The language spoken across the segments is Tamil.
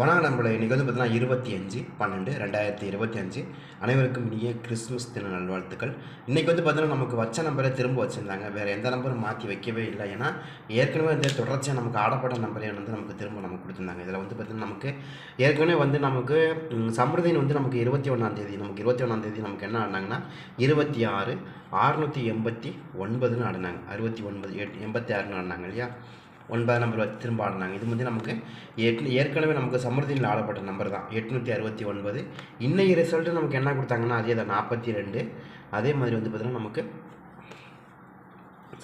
வணக்கம் நம்மளை இன்றைக்கி வந்து பார்த்தீங்கன்னா இருபத்தி அஞ்சு பன்னெண்டு ரெண்டாயிரத்தி இருபத்தி அஞ்சு. அனைவருக்கும் இனிய கிறிஸ்மஸ் தின நல்வாழ்த்துக்கள். இன்றைக்கி வந்து பார்த்தீங்கன்னா நமக்கு வச்ச நம்பரை திரும்ப வச்சுருந்தாங்க. வேறு எந்த நம்பரும் மாற்றி வைக்கவே இல்லை. ஏன்னா ஏற்கனவே வந்து தொடர்ச்சியாக நமக்கு ஆடப்பட்ட நம்பரே வந்து நமக்கு திரும்ப நமக்கு கொடுத்துருந்தாங்க. இதில் வந்து பார்த்திங்கன்னா நமக்கு ஏற்கனவே வந்து நமக்கு சம்பிரதின் வந்து நமக்கு இருபத்தி ஒன்றாந்தேதி நமக்கு இருபத்தி ஒன்றாந்தேதி நமக்கு என்ன ஆடினாங்கன்னா இருபத்தி ஆறு அறுநூற்றி எண்பத்தி ஒன்பதுன்னு ஆடினாங்க. அறுபத்தி ஒன்பது எட் எண்பத்தி ஆறுன்னு ஆடினாங்க இல்லையா? ஒன்பது நம்பர் வச்சு திரும்ப ஆடினாங்க. இது வந்து நமக்கு எட் ஏற்கனவே நமக்கு சமர்த்தியில் ஆடப்பட்ட நம்பர் தான். எட்நூற்றி அறுபத்தி ஒன்பது. இன்னைக்கு ரிசல்ட்டு நமக்கு என்ன கொடுத்தாங்கன்னா அதே தான் நாற்பத்தி ரெண்டு. அதே மாதிரி வந்து பார்த்திங்கன்னா நமக்கு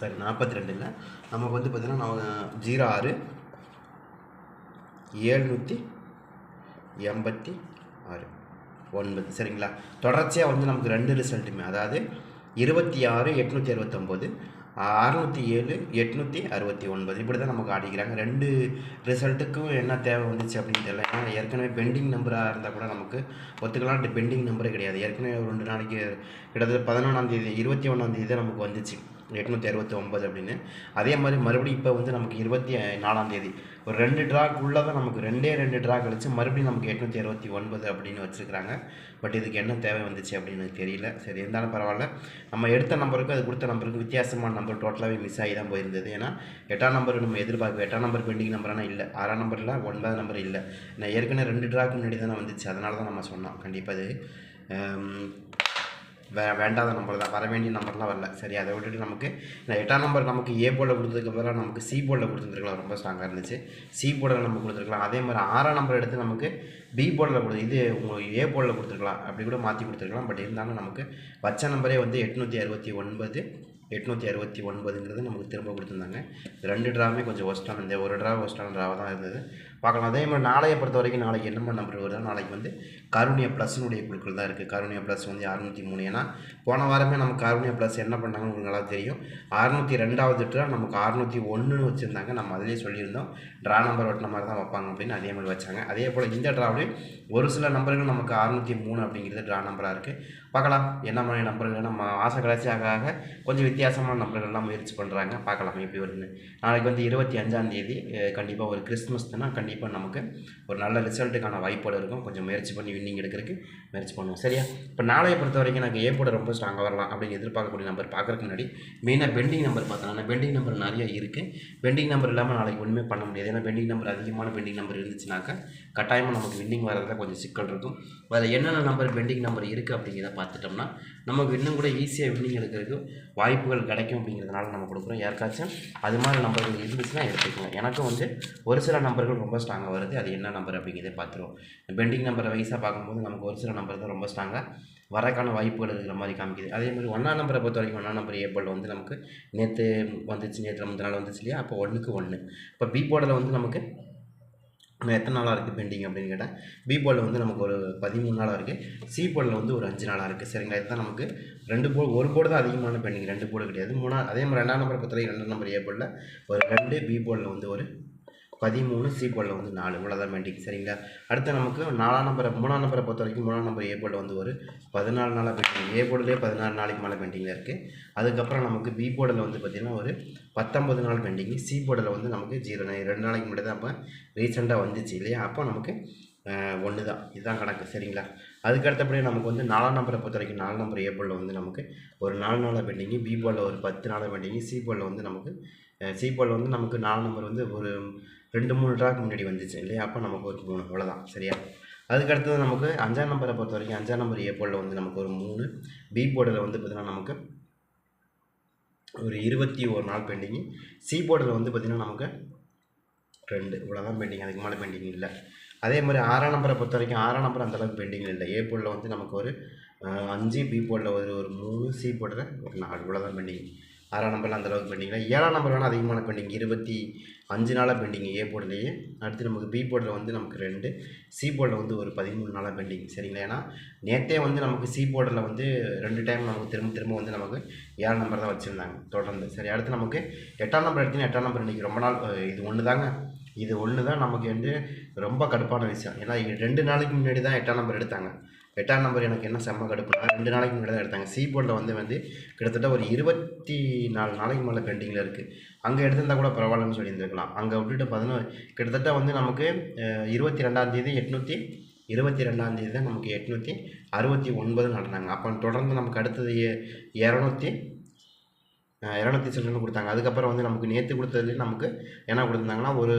சாரி நாற்பத்தி ரெண்டு இல்லை. நமக்கு வந்து பார்த்திங்கன்னா நம்ம ஜீரோ ஆறு ஏழ்நூற்றி எண்பத்தி ஆறு. ஒன்பது சரிங்களா? தொடர்ச்சியாக வந்து நமக்கு ரெண்டு ரிசல்ட்டுமே அதாவது இருபத்தி ஆறு எட்நூற்றி அறுபத்தொம்போது அறுநூற்றி ஏழு எட்நூற்றி அறுபத்தி ஒன்பது. இப்படி தான் நமக்கு ஆடிக்கிறாங்க. ரெண்டு ரிசல்ட்டுக்கும் என்ன தேவை வந்துச்சு அப்படின்னு தெரியல. ஏன்னா ஏற்கனவே பெண்டிங் நம்பராக இருந்தால் கூட நமக்கு ஒத்துக்கலாம் பெண்டிங் நம்பரே கிடையாது. ஏற்கனவே ரெண்டு நாளைக்கு கிட்டத்தட்ட பதினொன்றாந்தேதி இருபத்தி ஒன்றாந்தேதி தான் நமக்கு வந்துச்சு. எட்நூற்றி அறுபத்தி ஒம்பது அப்படின்னு. அதே மாதிரி மறுபடியும் இப்போ வந்து நமக்கு இருபத்தி நாலாந்தேதி ஒரு ரெண்டு ட்ராக்குள்ளே தான் நமக்கு ரெண்டே ரெண்டு ட்ரா கழிச்சு மறுபடியும் நமக்கு எட்நூற்றி அறுபத்தி ஒன்பது அப்படின்னு வச்சுருக்காங்க பட் இதுக்கு என்ன தேவை வந்துச்சு அப்படின்னு தெரியல. சரி இருந்தாலும் பரவாயில்ல. நம்ம எடுத்த நம்பருக்கு அது கொடுத்த நம்பருக்கு வித்தியாசமான நம்பர் டோட்டலாகவே மிஸ் ஆகி தான் போயிருந்தது. ஏன்னா எட்டாம் நம்பர் நம்ம எதிர்பார்க்க எட்டாம் நம்பர் பெண்டிங் நம்பரானா இல்லை. ஆறாம் நம்பரில் ஒன்பதாம் நம்பர் இல்லை. நான் ஏற்கனவே ரெண்டு ட்ராக்கு முன்னாடி தானே வந்துச்சு. அதனால தான் நம்ம சொன்னோம். கண்டிப்பாக அது வே வேண்டாத நம்பர் தான். வர வேண்டிய நம்பர்லாம் வரல. சரி அதை விட்டுட்டு நமக்கு இந்த எட்டாம் நம்பர் நமக்கு ஏ போர்டில் கொடுத்ததுக்கு பதிலாக நமக்கு சி போர்டில் கொடுத்துருக்கலாம் ரொம்ப ஸ்ட்ராங்காக இருந்துச்சு. சி போர்டில் நம்ம கொடுத்துருக்கலாம். அதே மாதிரி ஆறாம் நம்பர் எடுத்து நமக்கு பி போர்டில் கொடுத்து இது உங்கள் ஏ போர்டில் கொடுத்துருக்கலாம். அப்படி கூட மாற்றி கொடுத்துருக்கலாம். பட் இருந்தாலும் நமக்கு வச்ச நம்பரே வந்து எட்நூற்றி அறுபத்தி ஒன்பது எட்நூற்றி அறுபத்தி ஒன்பதுங்கிறது நமக்கு திரும்ப கொடுத்துருந்தாங்க. ரெண்டு ட்ராவுமே கொஞ்சம் ஒஸ்டான இந்த ஒரு ட்ரா ஒஸ்டான ட்ராவாக தான் இருந்தது. பார்க்கலாம். அதே மாதிரி நாளையை பொறுத்த வரைக்கும் நாளைக்கு என்ன நம்பர் வருதோ நாளைக்கு வந்து கருணியா ப்ளஸ்னுடைய குழுக்கள் தான் இருக்குது கருணியா ப்ளஸ் வந்து அறுநூற்றி மூணு. ஏன்னா போன வாரமே நமக்கு கருணிய ப்ளஸ் என்ன பண்ணாங்கன்னு உங்களுக்கு நல்லா தெரியும். அறுநூற்றி ரெண்டாவது ட்ரா நமக்கு அறுநூற்றி ஒன்றுன்னு வச்சுருந்தாங்க. நம்ம அதிலே சொல்லியிருந்தோம். ட்ரா நம்பர் ஒட்டின மாதிரி தான் வைப்பாங்க அப்படின்னு அதே மாதிரி வச்சாங்க. அதே போல் இந்த ட்ராவிலையும் ஒரு சில நம்பர்கள் நமக்கு அறுநூற்றி மூணு அப்படிங்கிறது ட்ரா நம்பராக இருக்குது பார்க்கலாம். என்ன மாதிரி நம்பர்கள்? நம்ம ஆசை கடைசி ஆக ஆக கொஞ்சம் வித்தியாசமான நம்பர்கள்லாம் முயற்சி பண்ணுறாங்க பார்க்கலாம் எப்படி வருதுன்னு. நாளைக்கு வந்து இருபத்தி அஞ்சாந்தேதி கண்டிப்பாக ஒரு கிறிஸ்மஸ் தானே கண்டிப்பாக நமக்கு ஒரு நல்ல ரிசல்ட்டுக்கான வாய்ப்புகள் இருக்கும். கொஞ்சம் முயற்சி பண்ணி வின்னிங் எடுக்கிறதுக்கு முயற்சி பண்ணுவோம். சரியா? இப்போ நாளையை பொறுத்த வரைக்கும் எனக்கு ஏ போட ரொம்ப ஸ்ட்ராங்காக வரலாம் அப்படின்னு எதிர்பார்க்கக்கூடிய நம்பர் பார்க்குறதுக்கு முன்னாடி மெயினாக பெண்டிங் நம்பர் பார்த்தோம்னா பெண்டிங் நம்பர் நிறைய இருக்குது பெண்டிங் நம்பர் இல்லாமல் நாளைக்கு ஒன்றுமே பண்ண முடியாது. ஏன்னா பெண்டிங் நம்பர் அதிகமான பெண்டிங் நம்பர் இருந்துச்சுனாக்கா கட்டாயமாக நமக்கு வின்னிங் வரதுல கொஞ்சம் சிக்கல் இருக்கும். அதில் என்னென்ன நம்பர் பெண்டிங் நம்பர் இருக்குது அப்படிங்கிறத பார்த்துட்டோம்னா நமக்கு இன்னும் கூட ஈஸியாக வின்னிங் எடுக்கிறதுக்கு வாய்ப்புகள் கிடைக்கும் அப்படிங்கிறதுனால நம்ம கொடுக்குறோம். யாருக்காச்சும் அது மாதிரி நம்பர்கள் இருந்துச்சுன்னா எடுத்துக்கோங்க. எனக்கும் வந்து ஒரு சில நம்பர்கள் ரொம்ப ஸ்ட்ராங்காக வருது. அது என்ன நம்பர் அப்படிங்கிறத பார்த்துருவோம். பெண்டிங் நம்பரை வைஸாக பார்க்கும்போது நமக்கு ஒரு சில நம்பர் தான் ரொம்ப ஸ்ட்ராங்காக வரக்கான வாய்ப்புகள் இருக்கிற மாதிரி காமிக்குது. அதே மாதிரி ஒன்றாம் நம்பரை பொறுத்த வரைக்கும் ஒன்றாம் நம்பர் ஏபிள் வந்து நமக்கு நேற்று வந்துச்சு நேற்று முந்தின நாள் வந்துச்சு இல்லையா? அப்போ ஒன்றுக்கு ஒன்று இப்போ பி போர்டில் வந்து நமக்கு நான் எத்தனை நாளாக இருக்குது பெண்டிங் அப்படின்னு கேட்டால் பி போலில் வந்து நமக்கு ஒரு பதிமூணு நாளாக இருக்குது சி போலில் வந்து ஒரு அஞ்சு நாளாக இருக்குது சரிங்களா? இதுதான் நமக்கு ரெண்டு போர்டு ஒரு போர்டு தான் அதிகமான பெண்டிங் ரெண்டு போர்டு கிடையாது. மூணா அதே மாதிரி ரெண்டாம் நம்பர் பத்தில் ரெண்டாம் நம்பர் ஏ போர்டில் ஒரு ரெண்டு பி போர்டில் வந்து ஒரு பதிமூணு சி வந்து நாலு. இவ்வளோதான் பெண்டிங் சரிங்களா? அடுத்து நமக்கு நாலாம் நம்பரை மூணாம் நம்பரை பொறுத்த வரைக்கும் மூணாம் நம்பர் ஏ போர்டில் வந்து ஒரு பதினாலு நாளாக பெண்டிங் ஏ போர்டிலே பதினாறு நாளைக்கு மேலே பெயிண்டிங்கில் இருக்குது அதுக்கப்புறம் நமக்கு பி போர்டில் வந்து பார்த்திங்கன்னா ஒரு பத்தொம்பது நாள் பெயிண்டிங் சி போர்டில் வந்து நமக்கு ஜீரோ ரெண்டு நாளைக்கு முன்னாடி தான் அப்போ ரீசெண்டாக வந்துச்சு இல்லையா? அப்போ நமக்கு ஒன்று தான் இதுதான் கணக்கு. சரிங்களா? அதுக்கு அடுத்தபடியே நமக்கு வந்து நாலாம் நம்பரை பொறுத்த வரைக்கும் நாலு நம்பர் ஏ வந்து நமக்கு ஒரு நாலு நாளாக பெண்டிங்கு பி போர்டில் ஒரு பத்து நாளாக பெண்டிங்கு சி போர்டில் வந்து நமக்கு சி போர்டில் வந்து நமக்கு நாலு நம்பர் வந்து ஒரு ரெண்டு மூணு ட்ராக் முன்னாடி வந்துச்சு இல்லையா? அப்போ நமக்கு ஒரு மூணு அவ்வளோதான் சரியா? அதுக்கு அடுத்தது நமக்கு அஞ்சாம் நம்பரை பொறுத்த வரைக்கும் அஞ்சாம் நம்பர் ஏ போர்டில் வந்து நமக்கு ஒரு மூணு பி போர்டில் வந்து பார்த்திங்கன்னா நமக்கு ஒரு இருபத்தி ஒரு நாள் பெண்டிங்கு சி போர்டில் வந்து பார்த்திங்கன்னா நமக்கு ரெண்டு. இவ்வளோதான் பெண்டிங் அதுக்கு மேலே பெண்டிங் இல்லை. அதே மாதிரி ஆறாம் நம்பரை பொறுத்த வரைக்கும் ஆறாம் நம்பர் அந்தளவுக்கு பெண்டிங் இல்லை. ஏ போர்டில் வந்து நமக்கு ஒரு அஞ்சு பி போர்டில் ஒரு ஒரு மூணு சி போர்டில் ஒரு நாலு. இவ்வளோதான் பெண்டிங் ஆறாம் நம்பரில் அந்தளவுக்கு பெண்டிங் ஏழாம் நம்பர் வேணால் அதிகமான பெண்டிங் இருபத்தி அஞ்சு நாளாக பெண்டிங் ஏ போர்டிலேயே அடுத்து நமக்கு பி போர்டில் வந்து நமக்கு ரெண்டு. சி போர்டில் வந்து ஒரு பதிமூணு நாளாக பெண்டிங் சரிங்களா? ஏன்னா நேற்றே வந்து நமக்கு சி போர்டில் வந்து ரெண்டு டைம் நமக்கு திரும்ப திரும்ப வந்து நமக்கு ஏழாம் நம்பர் தான் வச்சுருந்தாங்க தொடர்ந்து. சரி அடுத்து நமக்கு எட்டாம் நம்பர் எடுத்தீங்கன்னா எட்டாம் நம்பர் இன்றைக்கி ரொம்ப நாள் இது ஒன்று தாங்க இது ஒன்று தான் நமக்கு வந்து ரொம்ப கடுப்பான விஷயம். ஏன்னா ரெண்டு நாளைக்கு முன்னாடி தான் எட்டாம் நம்பர் எடுத்தாங்க. எட்டாம் நம்பர் எனக்கு என்ன செம்ம கடுப்புனா ரெண்டு நாளைக்கு முன்னாடி தான் எடுத்தாங்க சி போர்டில் வந்து வந்து கிட்டத்தட்ட ஒரு இருபத்தி நாலு நாளைக்கு மேலே பெண்டிங்கில் இருக்குது அங்கே எடுத்திருந்தா கூட பரவாயில்லன்னு சொல்லியிருந்துருக்கலாம். அங்கே விட்டுட்டு பதினோரு கிட்டத்தட்ட வந்து நமக்கு இருபத்தி ரெண்டாந்தேதி எட்நூற்றி இருபத்தி ரெண்டாந்தேதி தான் நமக்கு எட்நூற்றி அறுபத்தி ஒன்பது நடந்தாங்க. அப்போ தொடர்ந்து நமக்கு அடுத்தது இரநூத்தி இரநூத்தி சில்லு கொடுத்தாங்க. அதுக்கப்புறம் வந்து நமக்கு நேற்று கொடுத்ததுலேயே நமக்கு என்ன கொடுத்துருந்தாங்கன்னா ஒரு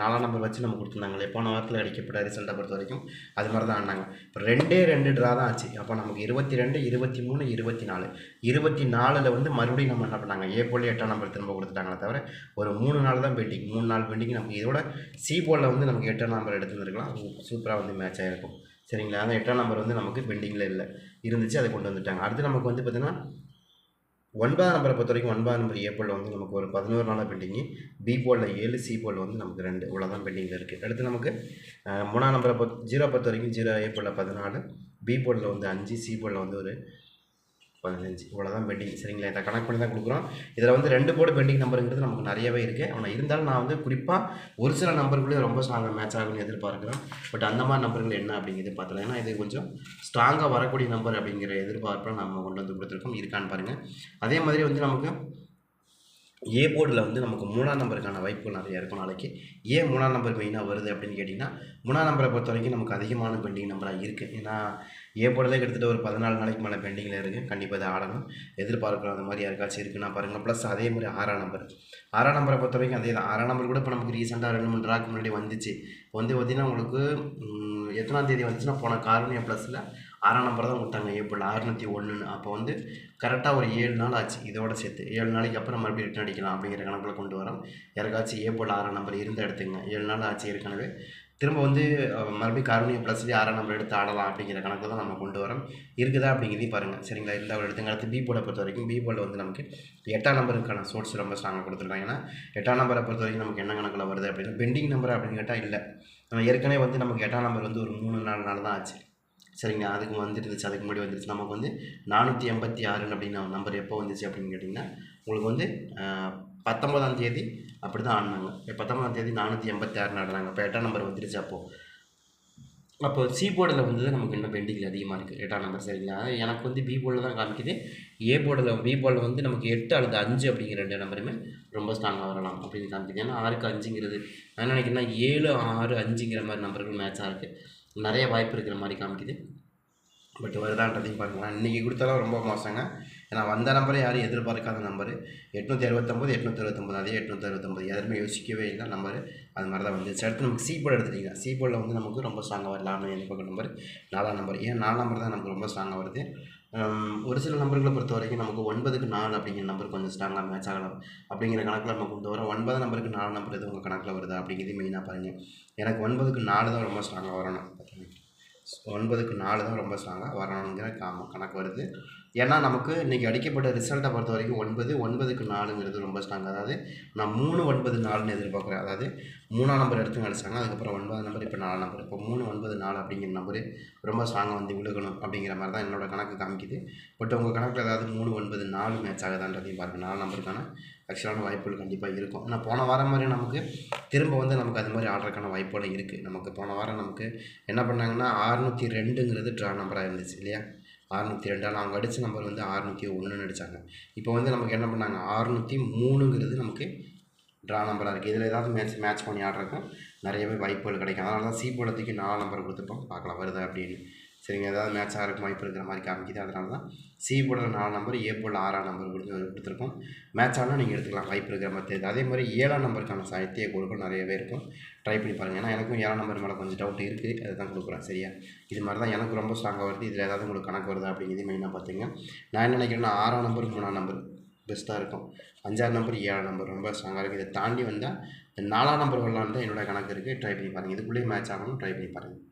நாலாம் நம்பர் வச்சு நம்ம கொடுத்துருந்தாங்களே. போன வாரத்தில் அடிக்கப்பட்ட ரிசல்ட்டை பொறுத்த வரைக்கும் அது மாதிரி தான் ஆனாங்க. இப்போ ரெண்டே ரெண்டு ட்ரா தான் ஆச்சு. அப்போ நமக்கு இருபத்தி ரெண்டு இருபத்தி மூணு இருபத்தி நாலு இருபத்தி நாலில் வந்து மறுபடியும் நம்ம என்ன பண்ணாங்க? ஏ போல் எட்டாம் நம்பர் திரும்ப கொடுத்துட்டாங்களே தவிர ஒரு மூணு நாள் தான் பெண்டிங் மூணு நாள் பெண்டிங் நமக்கு இதோட சி போலில் வந்து நமக்கு எட்டாம் நம்பர் எடுத்துருந்துருக்கலாம். சூப்பராக வந்து மேட்ச் ஆகிருக்கும் சரிங்களா? அந்த எட்டாம் நம்பர் வந்து நமக்கு பெண்டிங்கில் இல்லை. இருந்துச்சு அதை கொண்டு வந்துட்டாங்க. அடுத்து நமக்கு வந்து பார்த்திங்கன்னா ஒன்பதாம் நம்பரை பொறுத்த வரைக்கும் ஒன்பதாம் நம்பர் ஏ வந்து நமக்கு ஒரு பதினோரு நாளாக பெண்டிங்கு பி போலில் ஏழு சி போல் வந்து நமக்கு ரெண்டு. இவ்வளோதான் பெண்டிங்கில் இருக்குது அடுத்து நமக்கு மூணாம் நம்பரை பொறுத்த ஜீரோ பொறுத்த வரைக்கும் ஜீரோ ஏ போலில் பதினாலு பி போலில் வந்து அஞ்சு சி போலில் வந்து ஒரு பதினஞ்சு. இவ்வளோதான் பெண்டிங் சரிங்களா? இதை கணக்கு பண்ணி தான் கொடுக்குறோம். இதில் வந்து ரெண்டு போர்டு பெண்டிங் நம்பருங்கிறது நமக்கு நிறையவே இருக்குது ஆனால் இருந்தாலும் நான் வந்து குறிப்பாக ஒரு சில நம்பருக்குள்ளே ரொம்ப ஸ்ட்ராங்காக மேட்ச் ஆகும்னு எதிர்பார்க்குறேன். பட் அந்த மாதிரி நம்பர்கள் என்ன அப்படிங்கிறது பார்த்தலாம். ஏன்னா இது கொஞ்சம் ஸ்ட்ராங்காக வரக்கூடிய நம்பர் அப்படிங்கிற எதிர்பார்ப்பை நம்ம கொண்டு வந்து கொடுத்துருக்கோம். இருக்கான்னு பாருங்கள் அதே மாதிரி வந்து நமக்கு ஏ போர்டில் வந்து நமக்கு மூணாம் நம்பருக்கான வாய்ப்புகள் நிறைய இருக்கும் நாளைக்கு. ஏன் மூணாம் நம்பர் மெயினாக வருது அப்படின்னு கேட்டிங்கன்னா மூணாம் நம்பரை பொறுத்த வரைக்கும் நமக்கு அதிகமான பெண்டிங் நம்பராக இருக்குது ஏன்னா ஏ போர்டில் கிட்டத்தட்ட ஒரு பதினாலு நாளைக்கு மேலே பெண்டிங்கில் இருக்குது கண்டிப்பாக இதை ஆடணும். எதிர்பார்க்குற அந்த மாதிரி யாருக்காச்சும் இருக்குன்னா பாருங்கள் ப்ளஸ் அதே மாதிரி ஆறாம் நம்பர். ஆறாம் நம்பரை பொறுத்த வரைக்கும் அதே தான். ஆறாம் நம்பர் கூட இப்போ நமக்கு ரீசெண்டாக ரெண்டு மூணு ட்ராக்கு முன்னாடி வந்துச்சு. வந்து பார்த்திங்கன்னா உங்களுக்கு எத்தனாம் தேதி வந்துச்சுன்னா போன காரணியா ப்ளஸில் ஆறாம் நம்பர் தான் விட்டாங்க ஏப்ரல் அறுநூற்றி ஒன்றுன்னு அப்போ வந்து கரெக்டாக ஒரு ஏழு நாள் ஆச்சு இதோட சேர்த்து. ஏழு நாளைக்கு அப்புறம் மறுபடியும் ரிட்டர்ன் அடிக்கலாம் அப்படிங்கிற கணக்கில் கொண்டு வரோம். யாருக்காச்சும் ஏப்ரல் ஆறாம் நம்பர் இருந்தால் எடுத்துங்க ஏழு நாள் ஆச்சு ஏற்கனவே. திரும்ப வந்து மறுபடியும் காரணியம் ப்ளஸ்லேயே ஆறாம் நம்பர் எடுத்து ஆடலாம் அப்படிங்கிற கணக்கு தான் நம்ம கொண்டு வரோம். இருக்குதா அப்படிங்கிறதையும் பாருங்கள் சரிங்களா? இருந்தால் ஒரு எடுத்துங்க அடுத்து பி போர்டை பொறுத்த வரைக்கும் பி போர்டில் வந்து நமக்கு எட்டாம் நம்பருக்கான சோர்ஸ் ரொம்ப ஸ்ட்ராங்காக கொடுத்துருக்காங்க. ஏன்னா எட்டாம் நம்பரை பொறுத்த வரைக்கும் நமக்கு என்ன கணக்கில் வருது அப்படின்னா பெண்டிங் நம்பர் அப்படின்னு கேட்டால் இல்லை. நம்ம ஏற்கனவே வந்து நமக்கு எட்டாம் நம்பர் வந்து ஒரு மூணு நாலு நாள் தான் ஆச்சு. சரிங்களா அதுக்கு வந்துருந்துச்சு அதுக்கு முன்னாடி வந்துருச்சு நமக்கு வந்து நானூற்றி எண்பத்தி ஆறுன்னு அப்படின்னு நம்பர் எப்போ வந்துச்சு அப்படின்னு கேட்டிங்கன்னா உங்களுக்கு வந்து பத்தொம்பதாம் தேதி அப்படி தான் ஆடினாங்க பத்தொம்பதாம் தேதி நானூற்றி எண்பத்தி ஆறுன்னு ஆடினாங்க இப்போ எட்டாம் நம்பர் வந்துருச்சு அப்போது அப்போ சி போர்டில் வந்து நமக்கு இன்னும் பெண்டிங்கில் அதிகமாக இருக்குது எட்டாம் நம்பர் சரிங்களா? எனக்கு வந்து பி போர்டில் தான் காமிக்குது. ஏ போர்டில் பி போர்டில் வந்து நமக்கு எட்டு அல்லது அஞ்சு அப்படிங்கிற ரெண்டு நம்பருமே ரொம்ப ஸ்ட்ராங்காக வரலாம் அப்படின்னு காமிக்குது. ஏன்னா ஆறுக்கு அஞ்சுங்கிறது நான் நினைக்கிறேன்னா ஏழு ஆறு அஞ்சுங்கிற மாதிரி நம்பர்கள் மேட்சாக இருக்குது நிறைய வாய்ப்பு இருக்கிற மாதிரி காமிக்குது. பட் வருதான்றதையும் பார்க்கலாம். இன்றைக்கி கொடுத்தாலும் ரொம்ப மோசங்க. ஏன்னா வந்த நம்பரை யாரும் எதிர்பார்க்காத நம்பரு. எட்நூற்றி அறுபத்தொம்போது எட்நூற்றி அறுபத்தொம்போது அதே எட்நூற்றி அறுபத்தொம்போது யாருமே யோசிக்கவே இல்லை. நம்பரு அது மாதிரி தான் வந்துச்சு அடுத்து நமக்கு சி போர்டு எடுத்துட்டிங்கன்னா சி வந்து நமக்கு ரொம்ப ஸ்ட்ராங்காக வரலாம்னு எதிர்பார்க்குற நம்பர். நாலாம் நம்பர். ஏன் நாலாம் நம்பர் தான் நமக்கு ரொம்ப ஸ்ட்ராங்காக வருது. ஒரு சில நம்பர்களை பொறுத்த வரைக்கும் நமக்கு ஒன்பதுக்கு நாலு அப்படிங்கிற நம்பர் கொஞ்சம் ஸ்ட்ராங்காக மேட்ச் ஆகலாம். அப்படிங்கிற கணக்கில் நம்ம கொண்டு வரோம். ஒன்பது நம்பருக்கு நாலு நம்பர் எது உங்கள் கணக்கில் வருதா அப்படிங்கிறது மெயினாக பாருங்கள் எனக்கு ஒன்பதுக்கு நாலு தான் ரொம்ப ஸ்ட்ராங்காக வரணும். ஒன்பதுக்கு நாலு தான் ரொம்ப ஸ்ட்ராங்காக வரணுங்கிற கணக்கு வருது. ஏன்னா நமக்கு இன்றைக்கி அடிக்கப்பட்ட ரிசல்ட்டை பொறுத்த வரைக்கும் ஒன்பது ஒன்பதுக்கு நாலுங்கிறது ரொம்ப ஸ்ட்ராங் அதாவது நான் மூணு ஒன்பது நாலுன்னு எதிர்பார்க்குறேன். அதாவது மூணாம் நம்பர் எடுத்து அடிச்சாங்க அதுக்கப்புறம் ஒன்பது நம்பர் இப்போ நாலு நம்பர் இப்போ மூணு ஒன்பது நாலு அப்படிங்கிற நம்பர் ரொம்ப ஸ்ட்ராங்காக வந்து விழுகணும் அப்படிங்கிற மாதிரி தான் என்னோட கணக்கு காமிக்குது. பட் உங்கள் கணக்கில் ஏதாவது மூணு ஒன்பது நாலு மேட்ச் ஆகுதான்றதையும் பாருங்கள் நாலு நம்பருக்கான ஆக்சுவலான வாய்ப்புகள் கண்டிப்பாக இருக்கும். ஆனால் போன வாரம் மாதிரி நமக்கு திரும்ப வந்து நமக்கு அது மாதிரி ஆடுறதுக்கான வாய்ப்புகள் இருக்குது நமக்கு போன வாரம் நமக்கு என்ன பண்ணாங்கன்னா அறுநூற்றி ரெண்டுங்கிறது ட்ரா நம்பராக இருந்துச்சு இல்லையா? அறுநூற்றி ரெண்டு ஆனால் அவங்க அடித்த நம்பர் வந்து அறுநூற்றி ஒன்றுன்னு அடித்தாங்க இப்போ வந்து நமக்கு என்ன பண்ணாங்க? அறுநூற்றி மூணுங்கிறது நமக்கு ட்ரா நம்பராக இருக்குது இதில் ஏதாவது மேட்ச் மேட்ச் பண்ணி ஆடுறதுக்கும் நிறையவே வாய்ப்புகள் கிடைக்கும். அதனால தான் சி போலத்துக்கு நாலு நம்பர் கொடுத்துருப்போம். பார்க்கலாம் வருதா அப்படின்னு. சரிங்க ஏதாவது மேட்ச் ஆகிறதுக்கு வாய்ப்பு இருக்கிற மாதிரி காமிக்குது. அதனால தான் சி போர்டில் நாலு நம்பர் ஏ போர்டில் ஆறாம் நம்பர் கொடுத்து கொடுத்துருக்கோம். மேட்ச் ஆனால் நீங்கள் எடுத்துக்கலாம் வாய்ப்பு இருக்கிற மாதிரி தெரியுது. அதே மாதிரி ஏழாம் நம்பருக்கான சாத்திய கொடுக்கும் நிறையவே இருக்கும். ட்ரை பண்ணி பாருங்கள் ஏன்னா எனக்கும் ஏழாம் நம்பர் மேலே கொஞ்சம் டவுட் இருக்குது அதை தான் கொடுக்குறேன். சரியா? இது மாதிரி தான் எனக்கு ரொம்ப ஸ்ட்ராங்காக வருது. இதில் ஏதாவது உங்களுக்கு கணக்கு வருதா அப்படிங்கிறது மெயினாக பார்த்துங்க. நான் என்ன நினைக்கிறேன்னா ஆறாம் நம்பர் மூணாம் நம்பர் பெஸ்ட்டாக இருக்கும். அஞ்சாறு நம்பர் ஏழாம் நம்பர் ரொம்ப ஸ்ட்ராங்காக இருக்குது இதை தாண்டி வந்தால் இந்த நாலாம் நம்பர் வரலான்னு தான் என்னோடய கணக்கு இருக்குது ட்ரை பண்ணி பாருங்கள் இதுக்குள்ளேயே மேட்ச் ஆகணும் ட்ரை பண்ணி பாருங்கள்